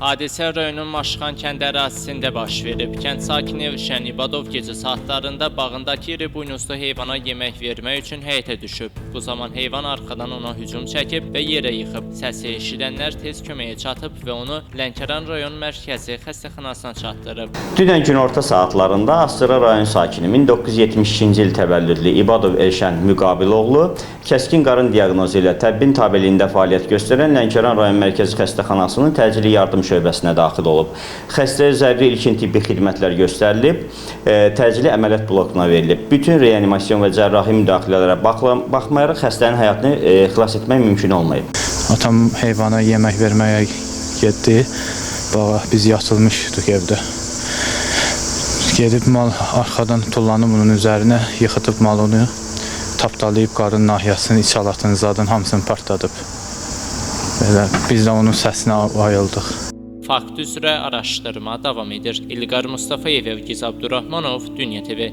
Hadisə rayonun Maşxan kənd ərazisində baş verib. Kənd sakini Evşən İbadov gecə saatlarında bağındakı iri buynuzlu heyvana yemək vermək üçün həyətə düşüb. Bu zaman heyvan arxadan ona hücum çəkib və yerə yıxıb. Səsi eşidənlər tez köməyə çatıb və onu Lənkəran rayon mərkəzi xəstəxanasına çatdırıb. Dünən günorta saatlarında Astara rayon sakini 1972-ci il təvəllüdlü İbadov Elşən Müqabiloğlu kəskin qarın diaqnozu ilə təbbin tabeliyində fəaliyyət göstərən Lənkəran rayon mərkəzi xəstəxanasının təcili yardım şöbəsinə daxil olub. Xəstəyə zəruri ilkin tibbi xidmətlər göstərilib, e, təcili əməliyyat blokuna verilib. Bütün reanimasyon və cərrahi müdaxilələrə baxmayaraq xəstənin həyatını e, xilas etmək mümkün olmayıb. Atam heyvana yemək verməyə getdi. Bağa biz yatılmışdıq evdə. Gedib mal arxadan tullanıb bunun üzərinə yıxıtıb malını tapdalayıb qarın nahiyəsini, iç alatını, zadın hamısını partladıb. Belə biz də onun səsinə ayıldıq. Fakt üzrə araşdırma davam edir. İlqar Mustafayev, Evgiz Abdurrahmanov, Dünya TV.